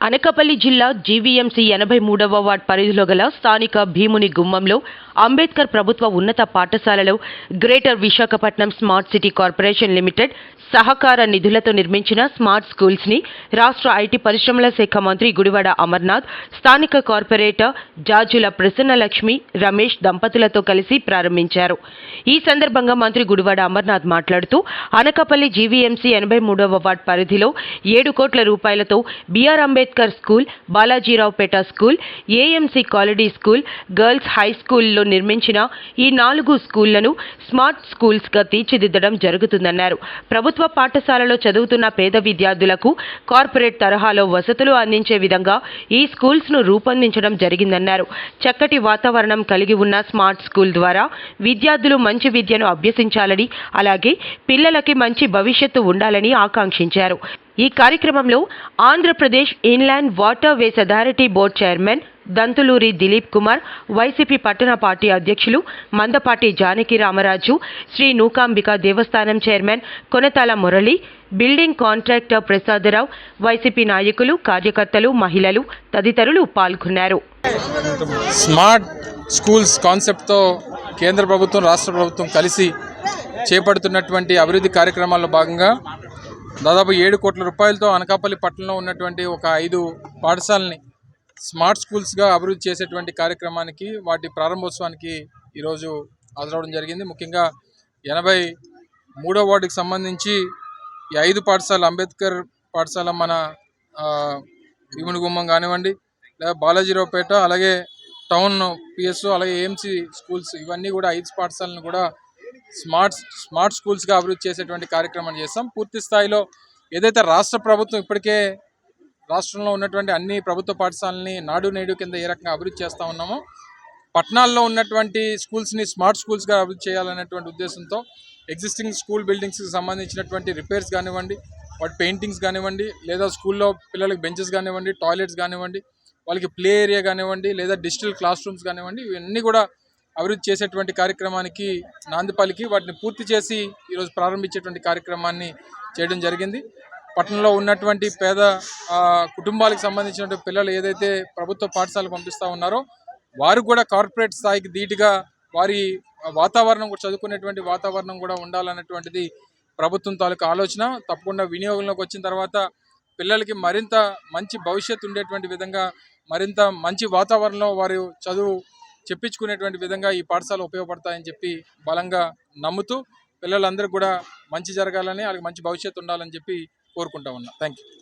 అనకాపల్లి జిల్లా జీవీఎంసీ ఎనభై మూడవ వార్డ్ పరిధిలో గల స్థానిక భీముని గుమ్మంలో అంబేద్కర్ ప్రభుత్వ ఉన్నత పాఠశాలలో greater Visakhapatnam smart city corporation limited సహకార నిధులతో నిర్మించిన స్మార్ట్ స్కూల్స్ని రాష్ట్ర ఐటీ పరిశ్రమల శాఖ మంత్రి గుడివాడ అమర్నాథ్ స్థానిక కార్పొరేటర్ జాజుల ప్రసన్నలక్ష్మి రమేష్ దంపతులతో కలిసి ప్రారంభించారు. ఈ సందర్భంగా మంత్రి గుడివాడ అమర్నాథ్ మాట్లాడుతూ అనకాపల్లి జీవీఎంసీ ఎనభై మూడవ వార్డ్ పరిధిలో ఏడు కోట్ల రూపాయలతో BR Ambedkar Ambedkar school Balajiraopeta school AMC colony school girls high స్కూల్లో నిర్మించిన ఈ నాలుగు స్కూళ్ళను స్మార్ట్ స్కూల్స్గా తీర్చిదిద్దడం జరుగుతుందన్నారు. ప్రభుత్వ పాఠశాలలో చదువుతున్న పేద విద్యార్థులకు కార్పొరేట్ తరహాలో వసతులు అందించే విధంగా ఈ స్కూల్స్ను రూపొందించడం జరిగిందన్నారు. చక్కటి వాతావరణం కలిగి ఉన్న స్మార్ట్ స్కూల్ ద్వారా విద్యార్థులు మంచి విద్యను అభ్యసించాలని అలాగే పిల్లలకి మంచి భవిష్యత్తు ఉండాలని ఆకాంక్షించారు. ఈ కార్యక్రమంలో Andhra Pradesh inland water ways authority board chairman Dantuluri Dilip Kumar YCP పట్టణ పార్టీ అధ్యక్షులు మందపాటి జానకి రామరాజు శ్రీ నూకాంబిక దేవస్థానం chairman Konathala Murali building contractor Prasadarao YCP నాయకులు కార్యకర్తలు మహిళలు తదితరులు పాల్గొన్నారు. స్మార్ట్ స్కూల్స్ కాన్సెప్ట్తో కేంద్ర ప్రభుత్వం రాష్ట్ర ప్రభుత్వం కలిసి చేపడుతున్నటువంటి అభివృద్ధి కార్యక్రమాల్లో భాగంగా దాదాపు ఏడు కోట్ల రూపాయలతో అనకాపల్లి పట్టణంలో ఉన్నటువంటి ఒక ఐదు పాఠశాలని స్మార్ట్ స్కూల్స్గా అభివృద్ధి చేసేటువంటి కార్యక్రమానికి వాటి ప్రారంభోత్సవానికి ఈరోజు హాజరవడం జరిగింది. ముఖ్యంగా ఎనభై మూడో వార్డుకి సంబంధించి ఈ ఐదు పాఠశాల అంబేద్కర్ పాఠశాల మన ఆ, గుమ్మం కానివ్వండి లేదా బాలాజీరావుపేట అలాగే టౌన్ పిఎస్ఓ అలాగే ఏఎంసీ స్కూల్స్ ఇవన్నీ కూడా ఐదు పాఠశాలను కూడా స్మార్ట్ స్మార్ట్ స్కూల్స్గా అభివృద్ధి చేసేటువంటి కార్యక్రమాన్ని చేస్తాం. పూర్తి స్థాయిలో ఏదైతే రాష్ట్ర ప్రభుత్వం ఇప్పటికే రాష్ట్రంలో ఉన్నటువంటి అన్ని ప్రభుత్వ పాఠశాలని నాడు నేడు కింద ఏ రకంగా అభివృద్ధి చేస్తూ ఉన్నామో పట్టణాల్లో ఉన్నటువంటి స్కూల్స్ని స్మార్ట్ స్కూల్స్గా అభివృద్ధి చేయాలనేటువంటి ఉద్దేశంతో ఎగ్జిస్టింగ్ స్కూల్ బిల్డింగ్స్కి సంబంధించినటువంటి రిపేర్స్ కానివ్వండి వాటి పెయింటింగ్స్ కానివ్వండి లేదా స్కూల్లో పిల్లలకి బెంచెస్ కానివ్వండి టాయిలెట్స్ కానివ్వండి వాళ్ళకి ప్లే ఏరియా కానివ్వండి లేదా డిజిటల్ క్లాస్ రూమ్స్ కానివ్వండి ఇవన్నీ కూడా అభివృద్ధి చేసేటువంటి కార్యక్రమానికి నాంది పలికి వాటిని పూర్తి చేసి ఈరోజు ప్రారంభించేటువంటి కార్యక్రమాన్ని చేయడం జరిగింది. పట్టణంలో ఉన్నటువంటి పేద కుటుంబాలకు సంబంధించినటువంటి పిల్లలు ఏదైతే ప్రభుత్వ పాఠశాలకు పంపిస్తూ ఉన్నారో వారు కూడా కార్పొరేట్ స్థాయికి ధీటుగా వారి వాతావరణం కూడా చదువుకునేటువంటి వాతావరణం కూడా ఉండాలన్నటువంటిది ప్రభుత్వం తాలూకు ఆలోచన. తప్పకుండా వినియోగంలోకి వచ్చిన తర్వాత పిల్లలకి మరింత మంచి భవిష్యత్తు ఉండేటువంటి విధంగా మరింత మంచి వాతావరణంలో వారు చదువు చెప్పించుకునేటువంటి విధంగా ఈ పాఠశాల ఉపయోగపడతాయని చెప్పి బలంగా నమ్ముతూ పిల్లలందరికీ కూడా మంచి జరగాలని వాళ్ళకి మంచి భవిష్యత్తు ఉండాలని చెప్పి కోరుకుంటా ఉన్నా. Thank you